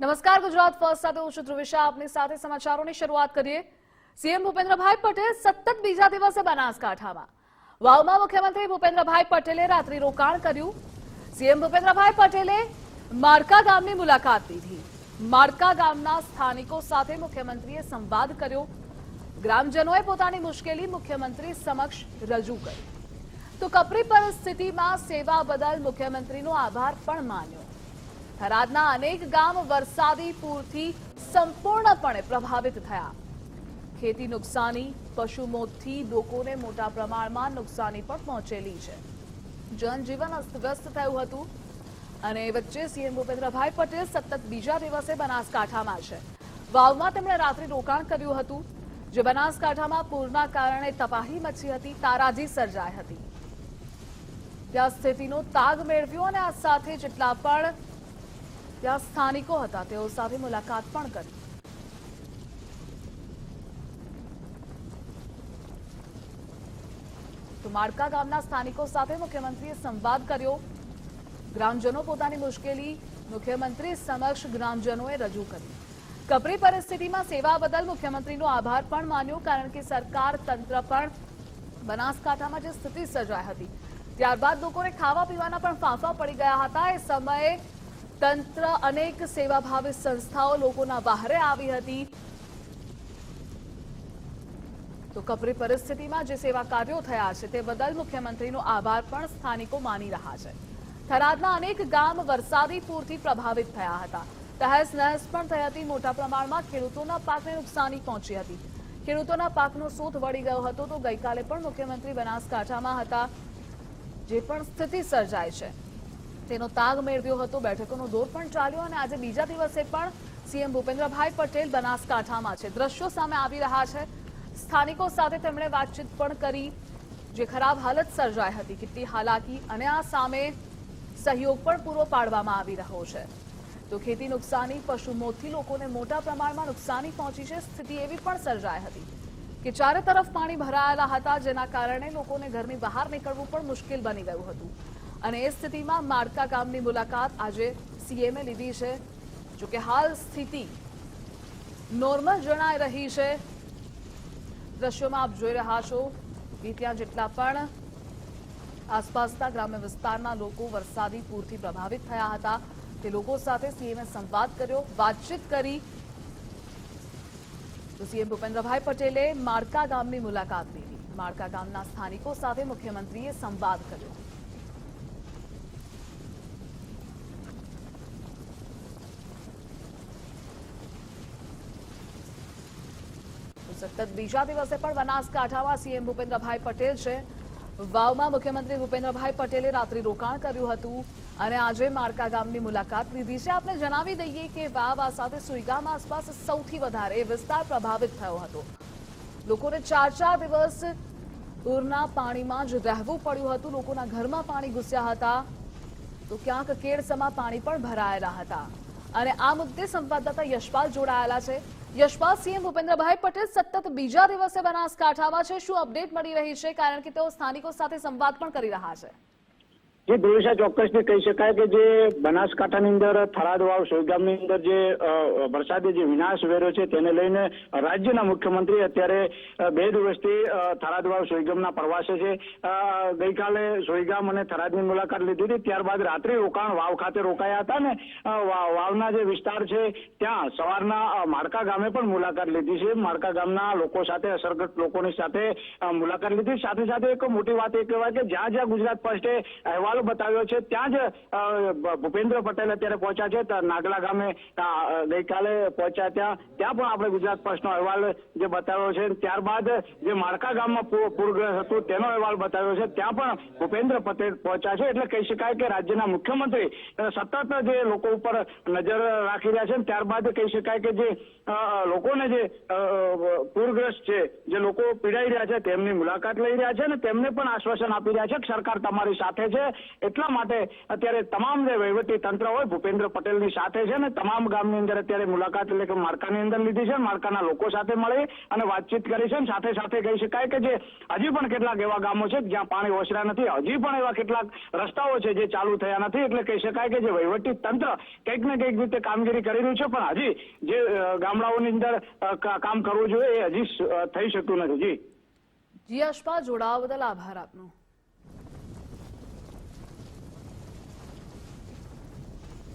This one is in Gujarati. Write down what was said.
નમસ્કાર, ગુજરાત ફર્સ્ટ સાથે હું છું આપની સાથે સમાચારોની શરૂઆત કરીએ. સીએમ ભૂપેન્દ્રભાઈ પટેલ સતત બીજા દિવસે બનાસકાંઠામાં. વાવમાં મુખ્યમંત્રી ભૂપેન્દ્રભાઈ પટેલે રાત્રિ રોકાણ કર્યું. સીએમ ભૂપેન્દ્રભાઈ પટેલે માળકા ગામની મુલાકાત લીધી. માળકા ગામના સ્થાનિકો સાથે મુખ્યમંત્રીએ સંવાદ કર્યો. ગ્રામજનોએ પોતાની મુશ્કેલી મુખ્યમંત્રી સમક્ષ રજૂ કરી. તો કપરી પરિસ્થિતિમાં સેવા બદલ મુખ્યમંત્રીનો આભાર પણ માન્યો. થરાદના અનેક ગામ વરસાદી પૂરથી સંપૂર્ણપણે પ્રભાવિત થયા. ખેતી નુકસાની, પશુ મોતથી લોકોને મોટા પ્રમાણમાં નુકસાની પણ પહોંચેલી છે. જનજીવન અસ્તવ્યસ્ત થયું હતું. અને વચ્ચે સીએમ ભૂપેન્દ્રભાઈ પટેલ સતત બીજા દિવસે બનાસકાંઠામાં છે. વાવમાં તેમણે રાત્રિ રોકાણ કર્યું હતું, જે બનાસકાંઠામાં પૂરના કારણે તબાહી મચી હતી, તારાજી સર્જાઈ હતી. ત્યાં સ્થિતિનો તાગ મેળવ્યો અને આ સાથે જેટલા પણ ત્યાં સ્થાનિકો હતા. તેઓ સાથે મુલાકાત પણ કરી. તો ગામના સ્થાનિકો સાથે મુખ્યમંત્રીએ સંવાદ કર્યો. ગ્રામજનો પોતાની મુશ્કેલી મુખ્યમંત્રી સમક્ષ ગ્રામજનોએ રજૂ કરી. કપરી પરિસ્થિતિમાં સેવા બદલ મુખ્યમંત્રીનો આભાર પણ માન્યો, કારણ કે સરકાર તંત્ર પણ બનાસકાંઠામાં જે સ્થિતિ સર્જાઈ હતી. ત્યારબાદ લોકોને ખાવા પીવાના પણ ફાંફા પડી ગયા હતા. એ સમયે તંત્ર અનેક સેવાભાવી સંસ્થાઓ લોકોના બહારે આવી હતી. તો કપરી પરિસ્થિતિમાં જે સેવા કાર્યો થયા છે તે બદલ મુખ્યમંત્રીનો આભાર પણ સ્થાનિકો માની રહ્યા છે. થરાદના અનેક ગામ વરસાદી પૂરથી પ્રભાવિત થયા હતા. તહેસ નહેસ પણ થઈ હતી, મોટા પ્રમાણમાં ખેડૂતોના પાકને નુકસાની પહોંચી હતી. ખેડૂતોના પાકનો સૂત વળી ગયો હતો તો ગઈકાલે પણ મુખ્યમંત્રી બનાસકાંઠામાં હતા. જે પણ સ્થિતિ સર્જાય છે. તેનો તાગ મેળવ્યો હતો. બેઠકોનો દોર પણ ચાલ્યો અને આજે બીજા દિવસે પણ સીએમ ભૂપેન્દ્રભાઈ પટેલ બનાસકાંઠામાં છે. દ્રશ્યો સામે આવી રહ્યા છે. સ્થાનિકો સાથે તેમણે વાતચીત પણ કરી, જે ખરાબ હાલત સર્જાઈ હતી. કેટલી હાલાકી અને આ સામે સહયોગ પણ પૂરો પાડવામાં આવી રહ્યો છે. તો ખેતી નુકસાની, પશુ મોતથી લોકોને મોટા પ્રમાણમાં નુકસાની પહોંચી છે. સ્થિતિ એવી પણ સર્જાઈ હતી કે ચારે તરફ પાણી ભરાયેલા હતા, જેના કારણે લોકોને ઘરની બહાર નીકળવું પણ મુશ્કેલ બની ગયું હતું. અને એ સ્થિતિમાં માળકા ગામની મુલાકાત આજે સીએમએ લીધી છે. જોકે હાલ સ્થિતિ નોર્મલ જણાઈ રહી છે. દ્રશ્યોમાં આપ જોઈ રહ્યા છો કે ત્યાં જેટલા પણ આસપાસના ગ્રામ્ય વિસ્તારના લોકો વરસાદી પૂરથી પ્રભાવિત થયા હતા. તે લોકો સાથે સીએમએ સંવાદ કર્યો, વાતચીત કરી. તો સીએમ ભૂપેન્દ્રભાઈ પટેલે માળકા ગામની મુલાકાત લીધી. માળકા ગામના સ્થાનિકો સાથે મુખ્યમંત્રીએ સંવાદ કર્યો. સતત બીજા દિવસે પણ બનાસકાંઠામાં સીએમ ભૂપેન્દ્રભાઈ પટેલ છે. વાવમાં મુખ્યમંત્રી ભૂપેન્દ્રભાઈ પટેલે રાત્રિ રોકાણ કર્યું હતું અને આજે મારકા ગામની મુલાકાત લીધી છે. આપણે જણાવી દઈએ કે વાવ આ સાથે સુઈગામ આસપાસ સૌથી વધારે વિસ્તાર પ્રભાવિત થયો હતો. લોકોને ચાર ચાર દિવસ પૂરના પાણીમાં જ રહેવું પડ્યું હતું. લોકોના ઘરમાં પાણી ઘૂસ્યા હતા. તો ક્યાંક કેળસમાં પાણી પણ ભરાયેલા હતા. અને આ મુદ્દે સંવાદદાતા યશપાલ જોડાયેલા છે. યશપાલ સીએમ ભૂપેન્દ્રભાઈ પટેલ સતત બીજા દિવસે બનાસકાંઠામાં છે. શું અપડેટ મળી રહી છે? કારણ કે તેઓ સ્થાનિકો સાથે સંવાદ પણ કરી રહ્યા છે. જે ધ્રુવિશા ચોક્કસથી કહી શકાય કે જે બનાસકાંઠાની અંદર થરાદ વાવ સોયગામની અંદર જે વરસાદે જે વિનાશ વેર્યો છે તેને લઈને રાજ્યના મુખ્યમંત્રી અત્યારે બે દિવસથી થરાદ વાવ સોયગામના પ્રવાસે છે. ગઈકાલે સોયગામ અને થરાદની મુલાકાત લીધી હતી. ત્યારબાદ રાત્રે રોકાણ, વાવ ખાતે રોકાયા હતા ને વાવના જે વિસ્તાર છે, ત્યાં સવારના માળકા ગામે પણ મુલાકાત લીધી છે. માળકા ગામના લોકો સાથે, અસરગ્રસ્ત લોકોની સાથે મુલાકાત લીધી. સાથે સાથે એક મોટી વાત એ કહેવાય કે જ્યાં જ્યાં ગુજરાત ફર્સ્ટે અહેવાલ બતાવ્યો છે. ત્યાં જ ભૂપેન્દ્ર પટેલ અત્યારે પહોંચ્યા છે. નાગલા ગામે ગઈકાલે પહોંચ્યા ત્યાં. ત્યાં પણ આપણે ગુજરાત ફર્સ્ટનો અહેવાલ જે બતાવ્યો છે. ત્યારબાદ જે માળકા ગામમાં પૂરગ્રસ્ત હતું, તેનો અહેવાલ બતાવ્યો છે. ત્યાં પણ ભૂપેન્દ્ર પટેલ પહોંચ્યા છે. એટલે કહી શકાય કે રાજ્યના મુખ્યમંત્રી સતત જે લોકો ઉપર નજર રાખી રહ્યા છે ત્યારબાદ કહી શકાય કે જે લોકોને જે પૂરગ્રસ્ત છે, જે લોકો પીડાઈ રહ્યા છે, તેમની મુલાકાત લઈ રહ્યા છે અને તેમને પણ આશ્વાસન આપી રહ્યા છે કે સરકાર તમારી સાથે છે. એટલા માટે અત્યારે તમામ જે વહીવટી તંત્ર હોય, ભૂપેન્દ્ર પટેલની સાથે છે ને, તમામ ગામની અંદર અત્યારે મુલાકાત એટલે કે માળખાની અંદર લીધી છે માળખાના લોકો સાથે મળી અને વાતચીત કરી છે સાથે સાથે કહી શકાય કે જે હજી પણ કેટલાક એવા ગામો છે જ્યાં પાણી ઓસરા નથી, હજી પણ એવા કેટલાક રસ્તાઓ છે જે ચાલુ થયા નથી, એટલે કહી શકાય કે જે વહીવટી તંત્ર કંઈક ને કંઈક રીતે કામગીરી કરી રહ્યું છે, પણ હજી જે ગામડાઓની અંદર કામ કરવું જોઈએ એ હજી થઈ શકતું નથી. જી. જી અશફા જોડાવા બદલ આભાર આપનો.